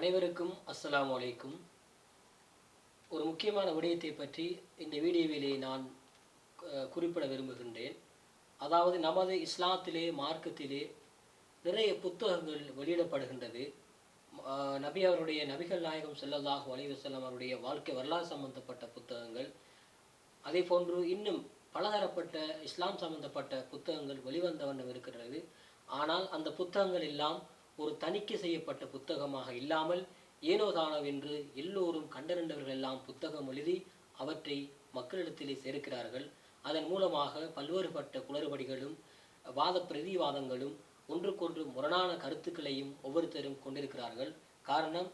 அனைவருக்கும் அஸ்ஸலாமு வலைக்கும் ஒரு முக்கியமான விடயத்தை பற்றி இந்த வீடியோவிலே நான் குறிப்பிட விரும்புகின்றேன். அதாவது நமது இஸ்லாத்திலே மார்க்கத்திலே நிறைய புத்தகங்கள் வெளியிடப்படுகின்றது. நபி அவருடைய நபிகள் நாயகம் செல்லதாக வலைவசல்லம் அவருடைய வாழ்க்கை வரலாறு சம்பந்தப்பட்ட புத்தகங்கள். அதே போன்று இன்னும் பலதரப்பட்ட இஸ்லாம் சம்பந்தப்பட்ட புத்தகங்கள் வெளிவந்த வண்ணம் இருக்கிறது ஆனால் அந்த புத்தகங்கள் எல்லாம் ஒரு தணிக்கை செய்யப்பட்ட புத்தகமாக இல்லாமல் ஏனோதானோவென்று எல்லோரும் கண்டறிந்தவர்கள் எல்லாம் புத்தகம் எழுதி அவற்றை மக்களிடத்திலே சேர்க்கிறார்கள். அதன் மூலமாக பல்வேறுபட்ட குளறுபடிகளும் வாத பிரதிவாதங்களும் ஒன்றுக்கொன்று முரணான கருத்துக்களையும் ஒவ்வொருத்தரும் கொண்டிருக்கிறார்கள். காரணம்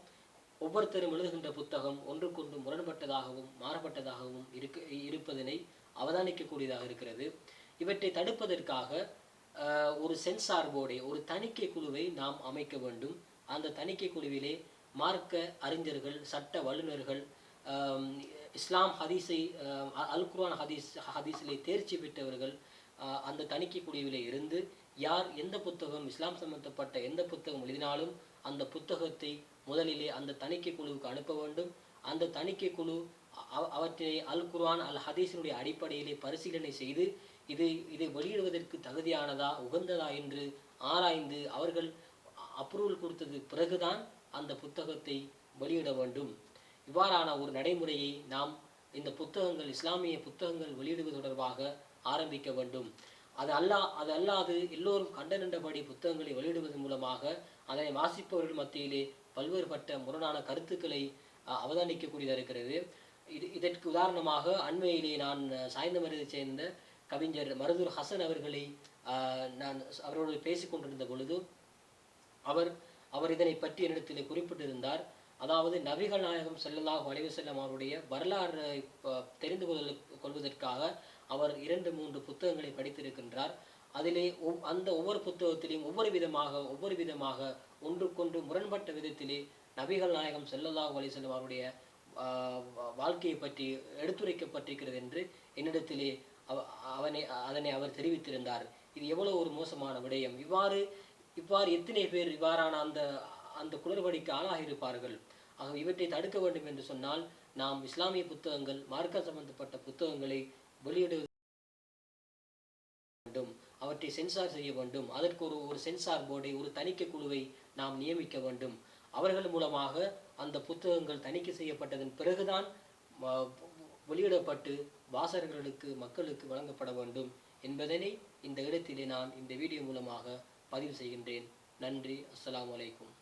ஒவ்வொருத்தரும் எழுதுகின்ற புத்தகம் ஒன்றுக்கொன்று முரண்பட்டதாகவும் மாறுபட்டதாகவும் இருக்க இருப்பதனை அவதானிக்கக்கூடியதாக இருக்கிறது. இவற்றை தடுப்பதற்காக ஒரு சென்சார் போர்டை ஒரு தணிக்கை குழுவை நாம் அமைக்க வேண்டும். அந்த தணிக்கை குழுவிலே மார்க்க அறிஞர்கள் சட்ட வல்லுநர்கள் இஸ்லாம் ஹதீஸை அல் குர்ஆன் ஹதீஸ் ஹதீஸிலே தேர்ச்சி பெற்றவர்கள் அந்த தணிக்கை குழுவிலே இருந்து யார் எந்த புத்தகம் இஸ்லாம் சம்பந்தப்பட்ட எந்த புத்தகம் எழுதினாலும் அந்த புத்தகத்தை முதலிலே அந்த தணிக்கை குழுவுக்கு அனுப்ப வேண்டும். அந்த தணிக்கை குழு அவ- அவற்றை அல் குர்ஆன் அல் ஹதீஸினுடைய அடிப்படையிலே பரிசீலனை செய்து இது இதை வெளியிடுவதற்கு தகுதியானதா உகந்ததா என்று ஆராய்ந்து அவர்கள் அப்ரூவல் கொடுத்தது பிறகுதான் அந்த புத்தகத்தை வெளியிட வேண்டும். இவ்வாறான ஒரு நடைமுறையை நாம் இந்த புத்தகங்கள் இஸ்லாமிய புத்தகங்கள் வெளியிடுவது தொடர்பாக ஆரம்பிக்க வேண்டும். அது அல்லா அது அல்லாது எல்லோரும் கண்டனண்டபடி புத்தகங்களை வெளியிடுவதன் மூலமாக அதனை வாசிப்பவர்கள் மத்தியிலே பல்வேறுபட்ட முரணான கருத்துக்களை அவதானிக்கக்கூடியதாக இருக்கிறது. இது இதற்கு உதாரணமாக அண்மையிலே நான் அஹ், சேர்ந்த கவிஞர் மருதூர் ஹசன் அவர்களை நான் அவரோடு பேசிக்கொண்டிருந்த பொழுது அவர் அவர் இதனை பற்றி என்னிடத்திலே குறிப்பிட்டிருந்தார். அதாவது நபிகள் நாயகம் ஸல்லல்லாஹு அலைஹி வஸல்லம் அவருடைய வரலாறு தெரிந்து கொள்ள- கொள்வதற்காக அவர் இரண்டு மூன்று புத்தகங்களை படித்திருக்கின்றார். அதிலே ஒவ்- அந்த ஒவ்வொரு புத்தகத்திலையும் ஒவ்வொரு விதமாக ஒவ்வொரு விதமாக ஒன்றுக்கொன்று முரண்பட்ட விதத்திலே நபிகள் நாயகம் ஸல்லல்லாஹு அலைஹி வஸல்லம் அவருடைய வாழ்க்கையை பற்றி எடுத்துரைக்கப்பட்டிருக்கிறது என்று என்னிடத்திலே அவனை அதனை அவர் தெரிவித்திருந்தார். இது எவ்வளவு ஒரு மோசமான விடயம். இவ்வாறு இவ்வாறு எத்தனை பேர் இவ்வாறான அந்த அந்த குளறுபடிக்கு ஆளாக இருப்பார்கள் ஆக இவற்றை தடுக்க வேண்டும் என்று சொன்னால் நாம் இஸ்லாமிய புத்தகங்கள் மார்க்க சம்பந்தப்பட்ட புத்தகங்களை வெளியிட வேண்டும். அவற்றை சென்சார் செய்ய வேண்டும். அதற்கு ஒரு ஒரு சென்சார் போர்டை ஒரு தணிக்கை குழுவை நாம் நியமிக்க வேண்டும். அவர்கள் மூலமாக அந்த புத்தகங்கள் தணிக்கை செய்யப்பட்டதன் பிறகுதான் வெளியிடப்பட்டு வாசகர்களுக்கு மக்களுக்கு வழங்கப்பட வேண்டும் என்பதனை இந்த இடத்திலே நான் இந்த வீடியோ மூலமாக பதிவு செய்கின்றேன். நன்றி. அஸ்லாம் அலைக்கும்.